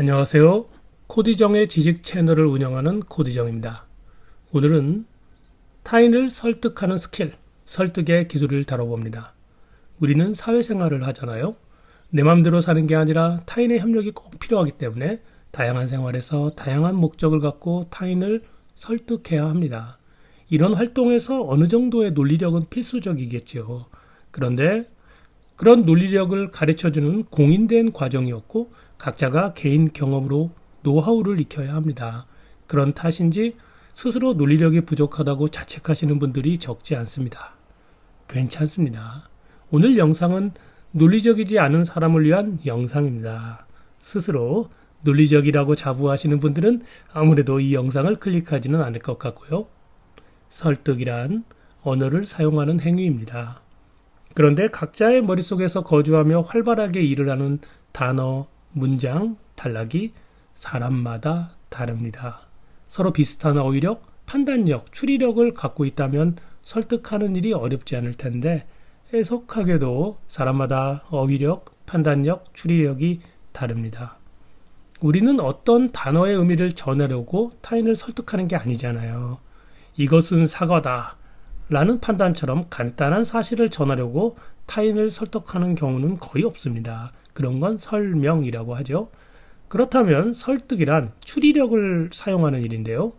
안녕하세요. 코디정의 지식 채널을 운영하는 코디정입니다. 오늘은 타인을 설득하는 스킬, 설득의 기술을 다뤄봅니다. 우리는 사회생활을 하잖아요. 내 맘대로 사는 게 아니라 타인의 협력이 꼭 필요하기 때문에 다양한 생활에서 다양한 목적을 갖고 타인을 설득해야 합니다. 이런 활동에서 어느 정도의 논리력은 필수적이겠지요. 그런데 그런 논리력을 가르쳐주는 공인된 과정이었고 각자가 개인 경험으로 노하우를 익혀야 합니다. 그런 탓인지 스스로 논리력이 부족하다고 자책하시는 분들이 적지 않습니다. 괜찮습니다. 오늘 영상은 논리적이지 않은 사람을 위한 영상입니다. 스스로 논리적이라고 자부하시는 분들은 아무래도 이 영상을 클릭하지는 않을 것 같고요. 설득이란 언어를 사용하는 행위입니다. 그런데 각자의 머릿속에서 거주하며 활발하게 일을 하는 단어, 문장, 단락이 사람마다 다릅니다. 서로 비슷한 어휘력, 판단력, 추리력을 갖고 있다면 설득하는 일이 어렵지 않을 텐데 해석하게도 사람마다 어휘력, 판단력, 추리력이 다릅니다. 우리는 어떤 단어의 의미를 전하려고 타인을 설득하는 게 아니잖아요. 이것은 사과다. 라는 판단처럼 간단한 사실을 전하려고 타인을 설득하는 경우는 거의 없습니다. 그런 건 설명이라고 하죠. 그렇다면 설득이란 추리력을 사용하는 일인데요.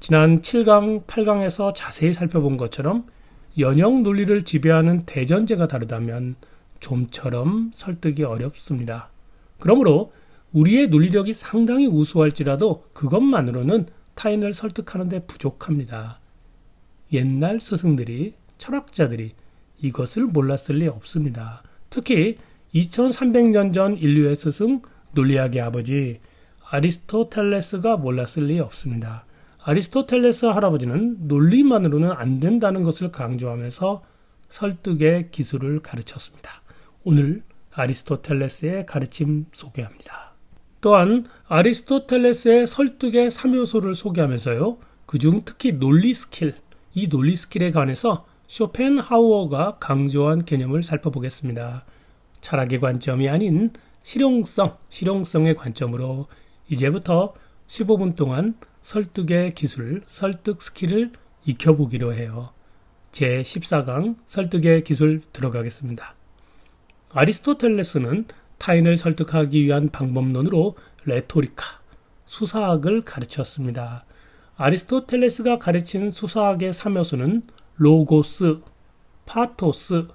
지난 7강, 8강에서 자세히 살펴본 것처럼 연역 논리를 지배하는 대전제가 다르다면 좀처럼 설득이 어렵습니다. 그러므로 우리의 논리력이 상당히 우수할지라도 그것만으로는 타인을 설득하는데 부족합니다. 옛날 스승들이 철학자들이 이것을 몰랐을 리 없습니다. 특히 2300년 전 인류의 스승 논리학의 아버지 아리스토텔레스가 몰랐을 리 없습니다. 아리스토텔레스 할아버지는 논리만으로는 안 된다는 것을 강조하면서 설득의 기술을 가르쳤습니다. 오늘 아리스토텔레스의 가르침 소개합니다. 또한 아리스토텔레스의 설득의 3요소를 소개하면서요. 그중 특히 논리 스킬, 이 논리 스킬에 관해서 쇼펜하우어가 강조한 개념을 살펴보겠습니다. 철학의 관점이 아닌 실용성, 실용성의 관점으로 이제부터 15분 동안 설득의 기술, 설득 스킬을 익혀보기로 해요. 제 14강 설득의 기술 들어가겠습니다. 아리스토텔레스는 타인을 설득하기 위한 방법론으로 레토리카, 수사학을 가르쳤습니다. 아리스토텔레스가 가르치는 수사학의 3요소는 로고스, 파토스,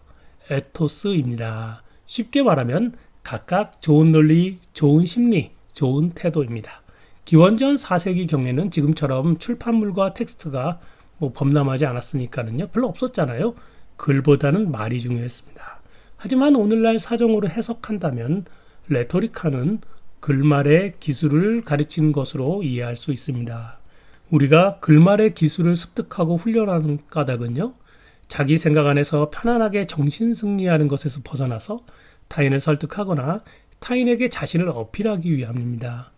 에토스입니다. 쉽게 말하면 각각 좋은 논리, 좋은 심리, 좋은 태도입니다. 기원전 4세기 경에는 지금처럼 출판물과 텍스트가 뭐 범람하지 않았으니까는요. 별로 없었잖아요. 글보다는 말이 중요했습니다. 하지만 오늘날 사정으로 해석한다면 레토리카는 글말의 기술을 가르치는 것으로 이해할 수 있습니다. 우리가 글말의 기술을 습득하고 훈련하는 까닭은요. 자기 생각 안에서 편안하게 정신 승리하는 것에서 벗어나서 타인을 설득하거나 타인에게 자신을 어필하기 위함입니다.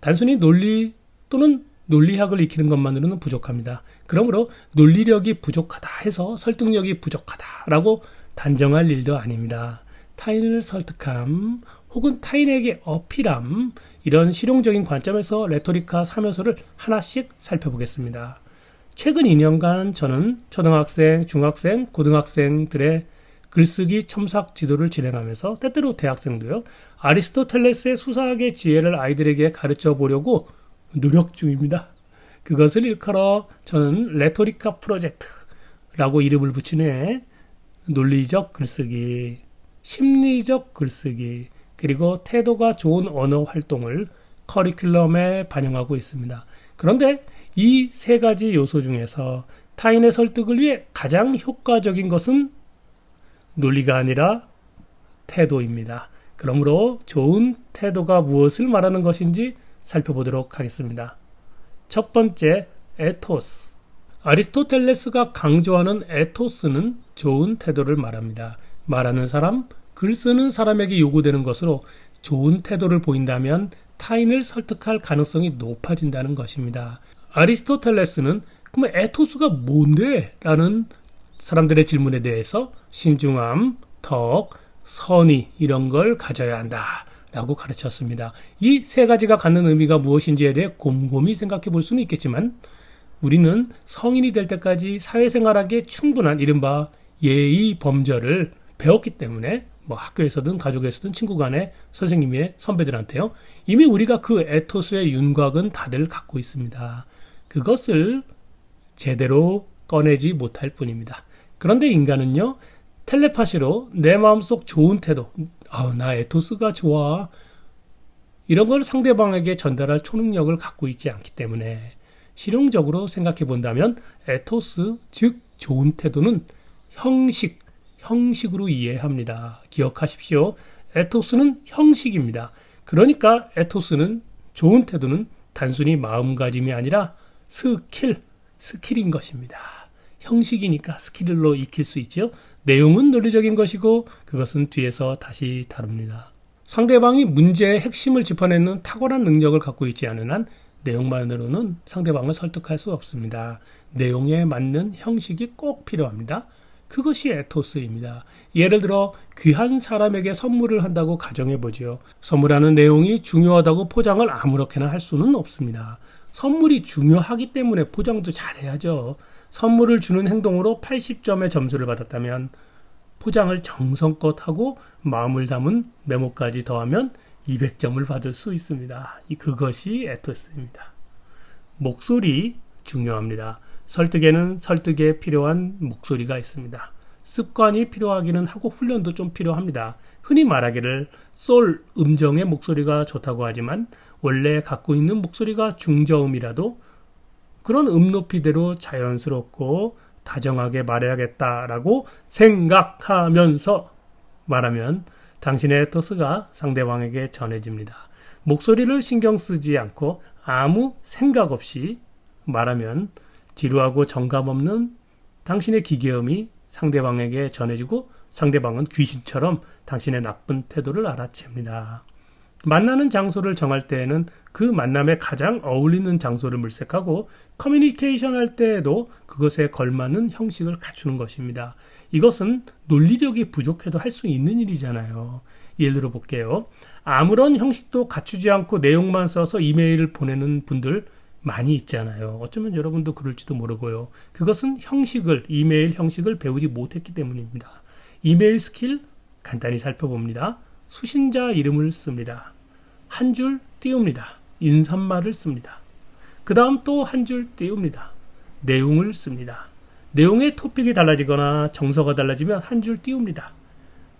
단순히 논리 또는 논리학을 익히는 것만으로는 부족합니다. 그러므로 논리력이 부족하다 해서 설득력이 부족하다라고 단정할 일도 아닙니다. 타인을 설득함 혹은 타인에게 어필함 이런 실용적인 관점에서 레토리카 3요소를 하나씩 살펴보겠습니다. 최근 2년간 저는 초등학생, 중학생, 고등학생들의 글쓰기 첨삭 지도를 진행하면서 때때로 대학생도요. 아리스토텔레스의 수사학의 지혜를 아이들에게 가르쳐 보려고 노력 중입니다. 그것을 일컬어 저는 레토리카 프로젝트라고 이름을 붙인 후에 논리적 글쓰기, 심리적 글쓰기, 그리고 태도가 좋은 언어 활동을 커리큘럼에 반영하고 있습니다. 그런데 이 세 가지 요소 중에서 타인의 설득을 위해 가장 효과적인 것은 논리가 아니라 태도입니다. 그러므로 좋은 태도가 무엇을 말하는 것인지 살펴보도록 하겠습니다. 첫 번째, 에토스. 아리스토텔레스가 강조하는 에토스는 좋은 태도를 말합니다. 말하는 사람, 글 쓰는 사람에게 요구되는 것으로 좋은 태도를 보인다면 타인을 설득할 가능성이 높아진다는 것입니다. 아리스토텔레스는 그러면 에토스가 뭔데? 라는 사람들의 질문에 대해서 신중함, 덕, 선의 이런 걸 가져야 한다. 라고 가르쳤습니다. 이 세 가지가 갖는 의미가 무엇인지에 대해 곰곰이 생각해 볼 수는 있겠지만 우리는 성인이 될 때까지 사회생활하기에 충분한 이른바 예의 범절을 배웠기 때문에 뭐 학교에서든 가족에서든 친구 간에 선생님의 선배들한테요. 이미 우리가 그 에토스의 윤곽은 다들 갖고 있습니다. 그것을 제대로 꺼내지 못할 뿐입니다. 그런데 인간은요, 텔레파시로 내 마음속 좋은 태도, 아우, 나 에토스가 좋아. 이런 걸 상대방에게 전달할 초능력을 갖고 있지 않기 때문에 실용적으로 생각해 본다면 에토스, 즉 좋은 태도는 형식, 형식으로 이해합니다. 기억하십시오. 에토스는 형식입니다. 그러니까 에토스는 좋은 태도는 단순히 마음가짐이 아니라 스킬, 스킬인 것입니다. 형식이니까 스킬로 익힐 수 있죠. 내용은 논리적인 것이고 그것은 뒤에서 다시 다룹니다. 상대방이 문제의 핵심을 짚어내는 탁월한 능력을 갖고 있지 않은 한 내용만으로는 상대방을 설득할 수 없습니다. 내용에 맞는 형식이 꼭 필요합니다. 그것이 에토스입니다. 예를 들어 귀한 사람에게 선물을 한다고 가정해 보지요. 선물하는 내용이 중요하다고 포장을 아무렇게나 할 수는 없습니다. 선물이 중요하기 때문에 포장도 잘해야죠. 선물을 주는 행동으로 80점의 점수를 받았다면 포장을 정성껏 하고 마음을 담은 메모까지 더하면 200점을 받을 수 있습니다. 그것이 에토스입니다. 목소리 중요합니다. 설득에는 설득에 필요한 목소리가 있습니다. 습관이 필요하기는 하고 훈련도 좀 필요합니다. 흔히 말하기를 솔 음정의 목소리가 좋다고 하지만 원래 갖고 있는 목소리가 중저음이라도 그런 음 높이대로 자연스럽고 다정하게 말해야겠다라고 생각하면서 말하면 당신의 토스가 상대방에게 전해집니다. 목소리를 신경 쓰지 않고 아무 생각 없이 말하면 지루하고 정감 없는 당신의 기계음이 상대방에게 전해지고 상대방은 귀신처럼 당신의 나쁜 태도를 알아챕니다. 만나는 장소를 정할 때에는 그 만남에 가장 어울리는 장소를 물색하고 커뮤니케이션 할 때에도 그것에 걸맞는 형식을 갖추는 것입니다. 이것은 논리력이 부족해도 할 수 있는 일이잖아요. 예를 들어 볼게요. 아무런 형식도 갖추지 않고 내용만 써서 이메일을 보내는 분들 많이 있잖아요. 어쩌면 여러분도 그럴지도 모르고요. 그것은 형식을, 이메일 형식을 배우지 못했기 때문입니다. 이메일 스킬 간단히 살펴봅니다. 수신자 이름을 씁니다. 한 줄 띄웁니다. 인사말을 씁니다. 그 다음 또 한 줄 띄웁니다. 내용을 씁니다. 내용의 토픽이 달라지거나 정서가 달라지면 한 줄 띄웁니다.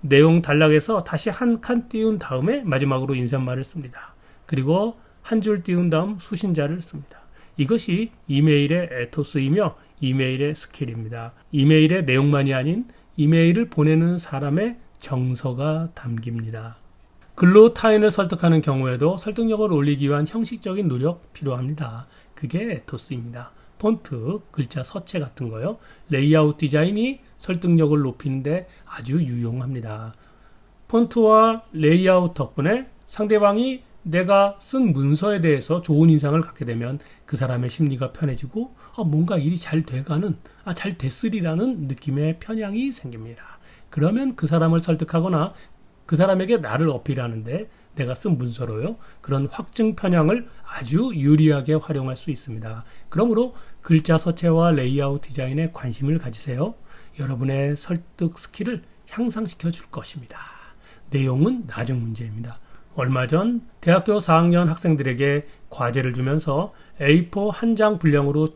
내용 단락에서 다시 한 칸 띄운 다음에 마지막으로 인사말을 씁니다. 그리고 한 줄 띄운 다음 수신자를 씁니다. 이것이 이메일의 에토스이며 이메일의 스킬입니다. 이메일의 내용만이 아닌 이메일을 보내는 사람의 정서가 담깁니다. 글로 타인을 설득하는 경우에도 설득력을 올리기 위한 형식적인 노력 필요합니다. 그게 에토스입니다. 폰트, 글자 서체 같은 거요. 레이아웃 디자인이 설득력을 높이는데 아주 유용합니다. 폰트와 레이아웃 덕분에 상대방이 내가 쓴 문서에 대해서 좋은 인상을 갖게 되면 그 사람의 심리가 편해지고 아, 뭔가 일이 잘 돼가는 아, 잘 됐으리라는 느낌의 편향이 생깁니다. 그러면 그 사람을 설득하거나 그 사람에게 나를 어필하는데 내가 쓴 문서로요. 그런 확증 편향을 아주 유리하게 활용할 수 있습니다. 그러므로 글자 서체와 레이아웃 디자인에 관심을 가지세요. 여러분의 설득 스킬을 향상시켜 줄 것입니다. 내용은 나중 문제입니다. 얼마 전 대학교 4학년 학생들에게 과제를 주면서 A4 한 장 분량으로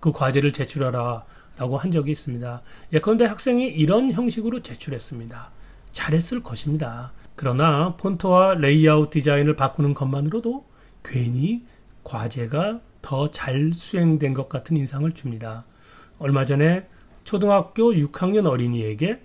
그 과제를 제출하라 라고 한 적이 있습니다. 예컨대 학생이 이런 형식으로 제출했습니다. 잘했을 것입니다. 그러나 폰트와 레이아웃 디자인을 바꾸는 것만으로도 괜히 과제가 더 잘 수행된 것 같은 인상을 줍니다. 얼마 전에 초등학교 6학년 어린이에게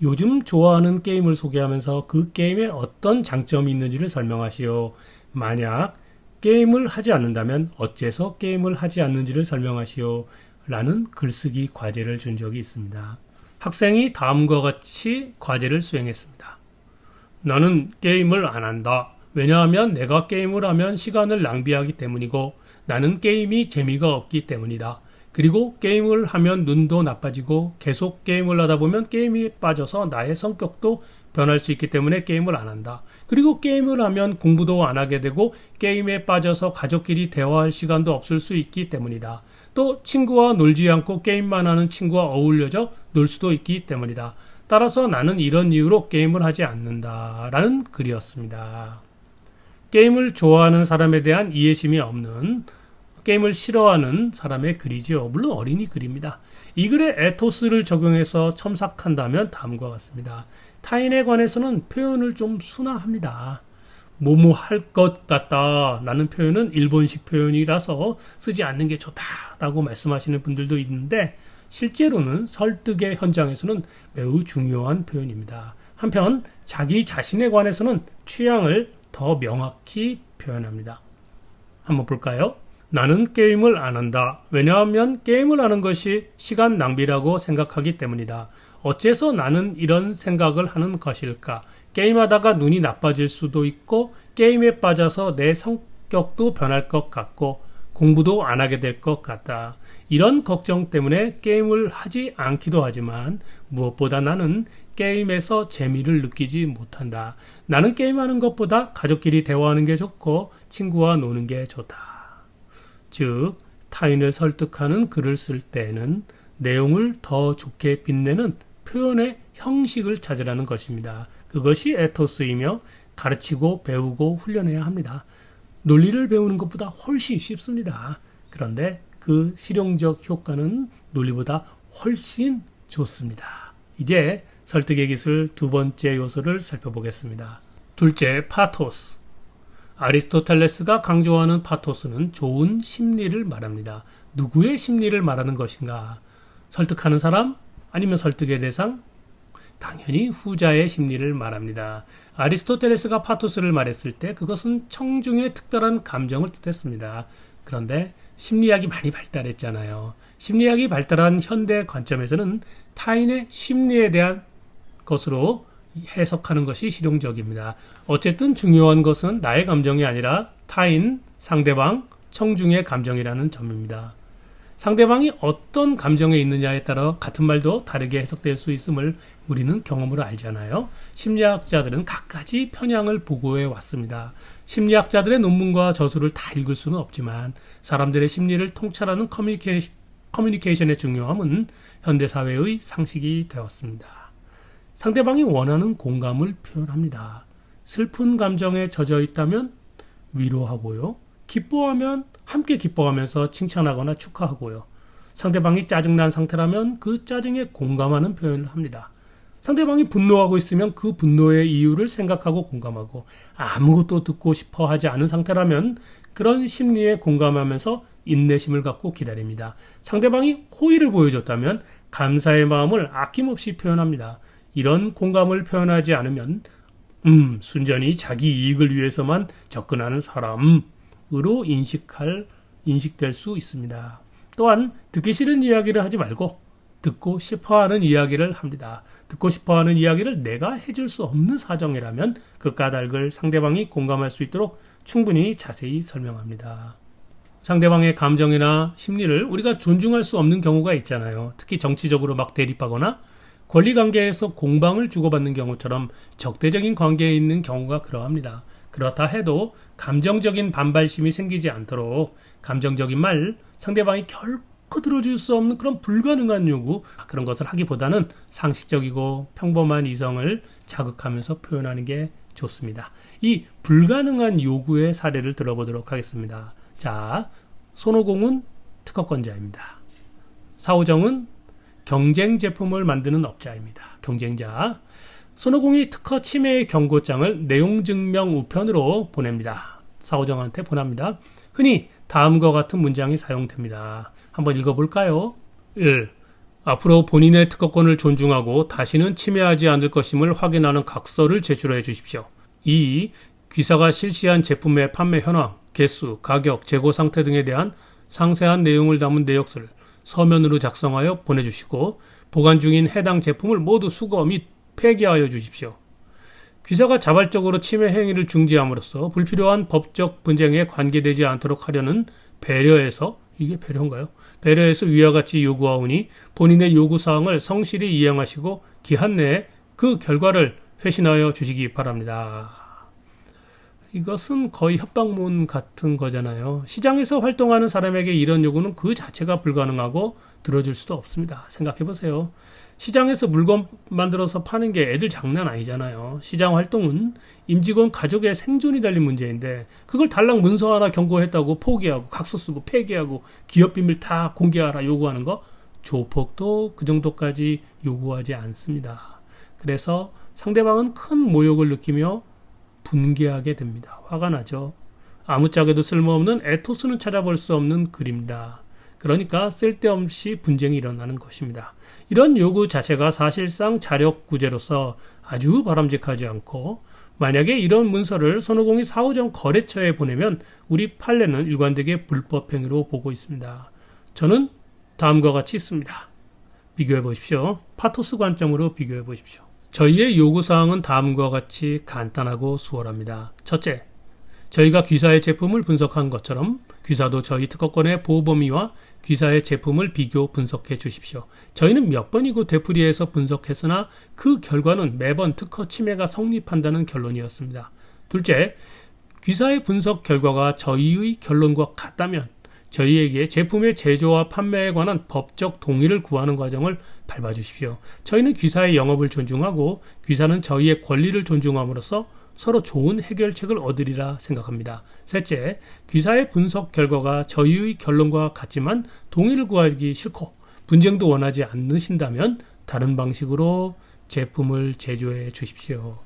요즘 좋아하는 게임을 소개하면서 그 게임에 어떤 장점이 있는지를 설명하시오. 만약 게임을 하지 않는다면 어째서 게임을 하지 않는지를 설명하시오. 라는 글쓰기 과제를 준 적이 있습니다. 학생이 다음과 같이 과제를 수행했습니다. 나는 게임을 안 한다. 왜냐하면 내가 게임을 하면 시간을 낭비하기 때문이고 나는 게임이 재미가 없기 때문이다. 그리고 게임을 하면 눈도 나빠지고 계속 게임을 하다 보면 게임이 빠져서 나의 성격도 변할 수 있기 때문에 게임을 안 한다. 그리고 게임을 하면 공부도 안 하게 되고 게임에 빠져서 가족끼리 대화할 시간도 없을 수 있기 때문이다. 또 친구와 놀지 않고 게임만 하는 친구와 어울려져 놀 수도 있기 때문이다. 따라서 나는 이런 이유로 게임을 하지 않는다. 라는 글이었습니다. 게임을 좋아하는 사람에 대한 이해심이 없는 게임을 싫어하는 사람의 글이지요. 물론 어린이 글입니다. 이 글에 에토스를 적용해서 첨삭한다면 다음과 같습니다. 타인에 관해서는 표현을 좀 순화합니다. 뭐뭐 할 것 같다 라는 표현은 일본식 표현이라서 쓰지 않는 게 좋다라고 말씀하시는 분들도 있는데 실제로는 설득의 현장에서는 매우 중요한 표현입니다. 한편 자기 자신에 관해서는 취향을 더 명확히 표현합니다. 한번 볼까요? 나는 게임을 안 한다. 왜냐하면 게임을 하는 것이 시간 낭비라고 생각하기 때문이다. 어째서 나는 이런 생각을 하는 것일까? 게임하다가 눈이 나빠질 수도 있고 게임에 빠져서 내 성격도 변할 것 같고 공부도 안 하게 될 것 같다. 이런 걱정 때문에 게임을 하지 않기도 하지만 무엇보다 나는 게임에서 재미를 느끼지 못한다. 나는 게임하는 것보다 가족끼리 대화하는 게 좋고 친구와 노는 게 좋다. 즉, 타인을 설득하는 글을 쓸 때는 내용을 더 좋게 빛내는 표현의 형식을 찾으라는 것입니다. 그것이 에토스이며 가르치고 배우고 훈련해야 합니다. 논리를 배우는 것보다 훨씬 쉽습니다. 그런데 그 실용적 효과는 논리보다 훨씬 좋습니다. 이제 설득의 기술 두 번째 요소를 살펴보겠습니다. 둘째, 파토스. 아리스토텔레스가 강조하는 파토스는 좋은 심리를 말합니다. 누구의 심리를 말하는 것인가? 설득하는 사람? 아니면 설득의 대상? 당연히 후자의 심리를 말합니다. 아리스토텔레스가 파토스를 말했을 때 그것은 청중의 특별한 감정을 뜻했습니다. 그런데 심리학이 많이 발달했잖아요. 심리학이 발달한 현대 관점에서는 타인의 심리에 대한 것으로 해석하는 것이 실용적입니다. 어쨌든 중요한 것은 나의 감정이 아니라 타인, 상대방, 청중의 감정이라는 점입니다. 상대방이 어떤 감정에 있느냐에 따라 같은 말도 다르게 해석될 수 있음을 우리는 경험으로 알잖아요. 심리학자들은 각가지 편향을 보고해 왔습니다. 심리학자들의 논문과 저술을 다 읽을 수는 없지만 사람들의 심리를 통찰하는 커뮤니케이션, 커뮤니케이션의 중요함은 현대사회의 상식이 되었습니다. 상대방이 원하는 공감을 표현합니다. 슬픈 감정에 젖어 있다면 위로하고요. 기뻐하면 함께 기뻐하면서 칭찬하거나 축하하고요. 상대방이 짜증난 상태라면 그 짜증에 공감하는 표현을 합니다. 상대방이 분노하고 있으면 그 분노의 이유를 생각하고 공감하고 아무것도 듣고 싶어 하지 않은 상태라면 그런 심리에 공감하면서 인내심을 갖고 기다립니다. 상대방이 호의를 보여줬다면 감사의 마음을 아낌없이 표현합니다. 이런 공감을 표현하지 않으면 음, 순전히 자기 이익을 위해서만 접근하는 사람 으로 인식할 인식될 수 있습니다. 또한 듣기 싫은 이야기를 하지 말고 듣고 싶어하는 이야기를 합니다. 듣고 싶어하는 이야기를 내가 해줄 수 없는 사정이라면 그 까닭을 상대방이 공감할 수 있도록 충분히 자세히 설명합니다. 상대방의 감정이나 심리를 우리가 존중할 수 없는 경우가 있잖아요. 특히 정치적으로 막 대립하거나 권리 관계에서 공방을 주고받는 경우처럼 적대적인 관계에 있는 경우가 그러합니다. 그렇다 해도 감정적인 반발심이 생기지 않도록 감정적인 말, 상대방이 결코 들어줄 수 없는 그런 불가능한 요구, 그런 것을 하기보다는 상식적이고 평범한 이성을 자극하면서 표현하는 게 좋습니다. 이 불가능한 요구의 사례를 들어보도록 하겠습니다. 자, 손오공은 특허권자입니다. 사오정은 경쟁 제품을 만드는 업자입니다. 경쟁자. 손오공이 특허 침해 경고장을 내용 증명 우편으로 보냅니다. 사오정한테 보냅니다. 흔히 다음과 같은 문장이 사용됩니다. 한번 읽어볼까요? 1. 앞으로 본인의 특허권을 존중하고 다시는 침해하지 않을 것임을 확인하는 각서를 제출해 주십시오. 2. 귀사가 실시한 제품의 판매 현황, 개수, 가격, 재고 상태 등에 대한 상세한 내용을 담은 내역서를 서면으로 작성하여 보내주시고 보관 중인 해당 제품을 모두 수거 및 폐기하여 주십시오. 귀사가 자발적으로 침해 행위를 중지함으로써 불필요한 법적 분쟁에 관계되지 않도록 하려는 배려에서 이게 배려인가요? 배려에서 위와 같이 요구하오니 본인의 요구 사항을 성실히 이행하시고 기한 내에 그 결과를 회신하여 주시기 바랍니다. 이것은 거의 협박문 같은 거잖아요. 시장에서 활동하는 사람에게 이런 요구는 그 자체가 불가능하고 들어줄 수도 없습니다. 생각해 보세요. 시장에서 물건 만들어서 파는 게 애들 장난 아니잖아요. 시장 활동은 임직원 가족의 생존이 달린 문제인데 그걸 달랑 문서 하나 경고했다고 포기하고 각서 쓰고 폐기하고 기업 비밀 다 공개하라 요구하는 거 조폭도 그 정도까지 요구하지 않습니다. 그래서 상대방은 큰 모욕을 느끼며 분개하게 됩니다. 화가 나죠. 아무짝에도 쓸모없는 에토스는 찾아볼 수 없는 글입니다. 그러니까 쓸데없이 분쟁이 일어나는 것입니다. 이런 요구 자체가 사실상 자력 구제로서 아주 바람직하지 않고 만약에 이런 문서를 손오공이 사후정 거래처에 보내면 우리 판례는 일관되게 불법 행위로 보고 있습니다. 저는 다음과 같이 씁니다. 비교해 보십시오. 파토스 관점으로 비교해 보십시오. 저희의 요구사항은 다음과 같이 간단하고 수월합니다. 첫째, 저희가 귀사의 제품을 분석한 것처럼 귀사도 저희 특허권의 보호 범위와 귀사의 제품을 비교 분석해 주십시오. 저희는 몇 번이고 되풀이해서 분석했으나 그 결과는 매번 특허 침해가 성립한다는 결론이었습니다. 둘째, 귀사의 분석 결과가 저희의 결론과 같다면 저희에게 제품의 제조와 판매에 관한 법적 동의를 구하는 과정을 밟아 주십시오. 저희는 귀사의 영업을 존중하고 귀사는 저희의 권리를 존중함으로써 서로 좋은 해결책을 얻으리라 생각합니다. 셋째, 귀사의 분석 결과가 저희의 결론과 같지만 동의를 구하기 싫고 분쟁도 원하지 않으신다면 다른 방식으로 제품을 제조해 주십시오.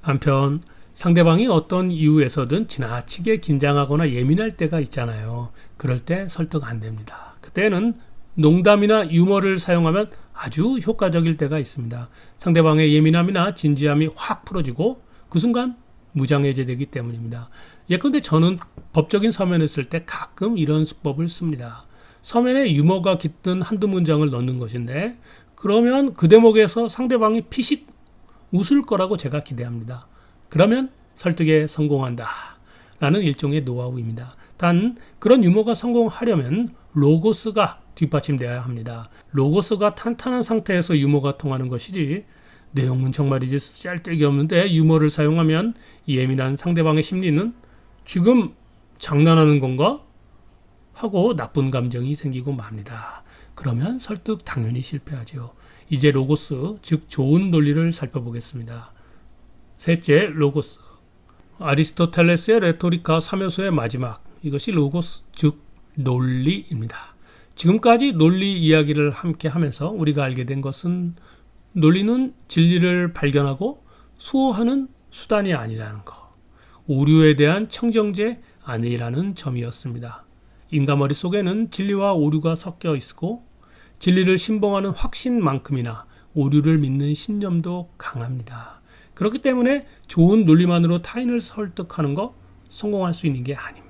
한편 상대방이 어떤 이유에서든 지나치게 긴장하거나 예민할 때가 있잖아요. 그럴 때 설득 안 됩니다. 그때는 농담이나 유머를 사용하면 아주 효과적일 때가 있습니다. 상대방의 예민함이나 진지함이 확 풀어지고 그 순간 무장해제되기 때문입니다. 예컨대 저는 법적인 서면을 쓸 때 가끔 이런 수법을 씁니다. 서면에 유머가 깃든 한두 문장을 넣는 것인데 그러면 그 대목에서 상대방이 피식 웃을 거라고 제가 기대합니다. 그러면 설득에 성공한다. 라는 일종의 노하우입니다. 단 그런 유머가 성공하려면 로고스가 뒷받침되어야 합니다. 로고스가 탄탄한 상태에서 유머가 통하는 것이지 내용은 정말이지 짤데기 없는데 유머를 사용하면 예민한 상대방의 심리는 지금 장난하는 건가? 하고 나쁜 감정이 생기고 맙니다. 그러면 설득 당연히 실패하지요. 이제 로고스, 즉 좋은 논리를 살펴보겠습니다. 셋째, 로고스. 아리스토텔레스의 레토리카 3요소의 마지막. 이것이 로고스, 즉 논리입니다. 지금까지 논리 이야기를 함께 하면서 우리가 알게 된 것은 논리는 진리를 발견하고 수호하는 수단이 아니라는 것. 오류에 대한 청정제 아니라는 점이었습니다. 인간 머릿속에는 진리와 오류가 섞여 있고 진리를 신봉하는 확신만큼이나 오류를 믿는 신념도 강합니다. 그렇기 때문에 좋은 논리만으로 타인을 설득하는 것 성공할 수 있는 게 아닙니다.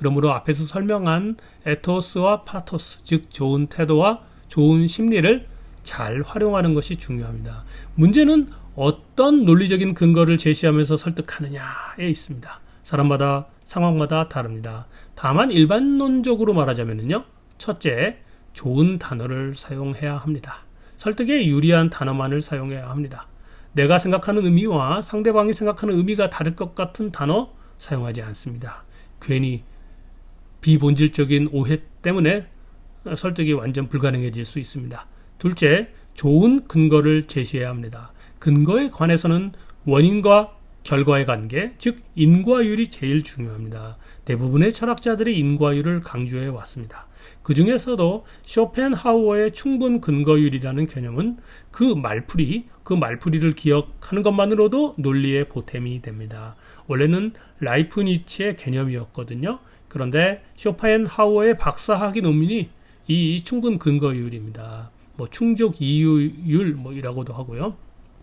그러므로 앞에서 설명한 에토스와 파토스, 즉 좋은 태도와 좋은 심리를 잘 활용하는 것이 중요합니다. 문제는 어떤 논리적인 근거를 제시하면서 설득하느냐에 있습니다. 사람마다 상황마다 다릅니다. 다만 일반론적으로 말하자면요. 첫째, 좋은 단어를 사용해야 합니다. 설득에 유리한 단어만을 사용해야 합니다. 내가 생각하는 의미와 상대방이 생각하는 의미가 다를 것 같은 단어 사용하지 않습니다. 괜히 비본질적인 오해 때문에 설득이 완전 불가능해질 수 있습니다. 둘째, 좋은 근거를 제시해야 합니다. 근거에 관해서는 원인과 결과의 관계, 즉 인과율이 제일 중요합니다. 대부분의 철학자들이 인과율을 강조해 왔습니다. 그 중에서도 쇼펜하우어의 충분 근거율이라는 개념은 그 말풀이, 그 말풀이를 기억하는 것만으로도 논리의 보탬이 됩니다. 원래는 라이프니치의 개념이었거든요. 그런데 쇼펜하우어의 박사학위 논문이 이 충분 근거율입니다. 뭐 충족 이유율 뭐이라고도 하고요.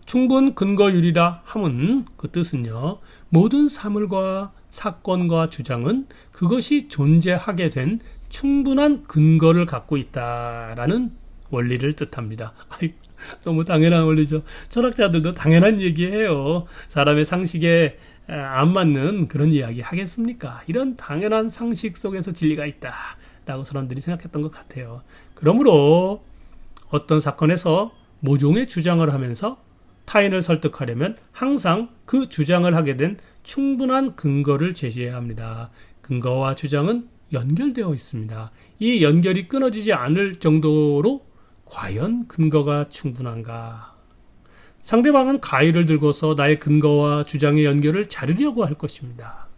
충분 근거율이라 함은 그 뜻은요. 모든 사물과 사건과 주장은 그것이 존재하게 된 충분한 근거를 갖고 있다라는 원리를 뜻합니다. 아이, 너무 당연한 원리죠. 철학자들도 당연한 얘기해요. 사람의 상식에 안 맞는 그런 이야기 하겠습니까? 이런 당연한 상식 속에서 진리가 있다. 라고 사람들이 생각했던 것 같아요. 그러므로 어떤 사건에서 모종의 주장을 하면서 타인을 설득하려면 항상 그 주장을 하게 된 충분한 근거를 제시해야 합니다. 근거와 주장은 연결되어 있습니다. 이 연결이 끊어지지 않을 정도로 과연 근거가 충분한가? 상대방은 가위를 들고서 나의 근거와 주장의 연결을 자르려고 할 것입니다.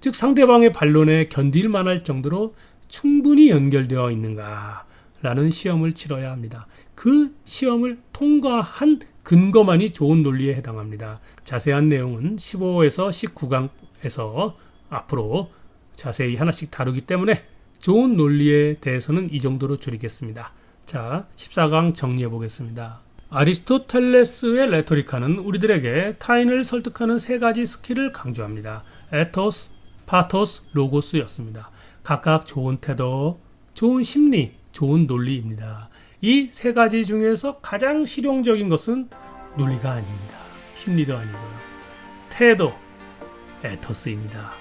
즉 상대방의 반론에 견딜 만할 정도로 충분히 연결되어 있는가? 라는 시험을 치러야 합니다. 그 시험을 통과한 근거만이 좋은 논리에 해당합니다. 자세한 내용은 15에서 19강에서 앞으로 자세히 하나씩 다루기 때문에 좋은 논리에 대해서는 이 정도로 줄이겠습니다. 자, 14강 정리해 보겠습니다. 아리스토텔레스의 레토리카는 우리들에게 타인을 설득하는 세 가지 스킬을 강조합니다. 에토스, 파토스, 로고스였습니다. 각각 좋은 태도, 좋은 심리, 좋은 논리입니다. 이 세 가지 중에서 가장 실용적인 것은 논리가 아닙니다. 심리도 아니고요. 태도, 에토스입니다.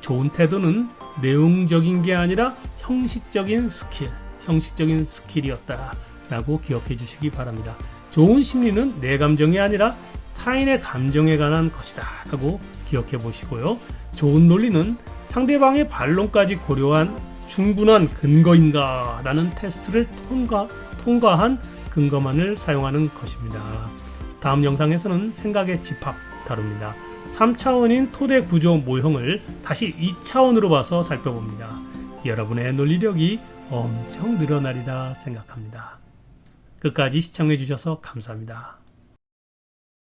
좋은 태도는 내용적인 게 아니라 형식적인 스킬, 형식적인 스킬이었다라고 기억해 주시기 바랍니다. 좋은 심리는 내 감정이 아니라 타인의 감정에 관한 것이다 라고 기억해 보시고요. 좋은 논리는 상대방의 반론까지 고려한 충분한 근거인가 라는 테스트를 통과, 통과한 근거만을 사용하는 것입니다. 다음 영상에서는 생각의 집합 다룹니다. 3차원인 토대 구조 모형을 다시 2차원으로 봐서 살펴봅니다. 여러분의 논리력이 엄청 늘어나리라 생각합니다. 끝까지 시청해 주셔서 감사합니다.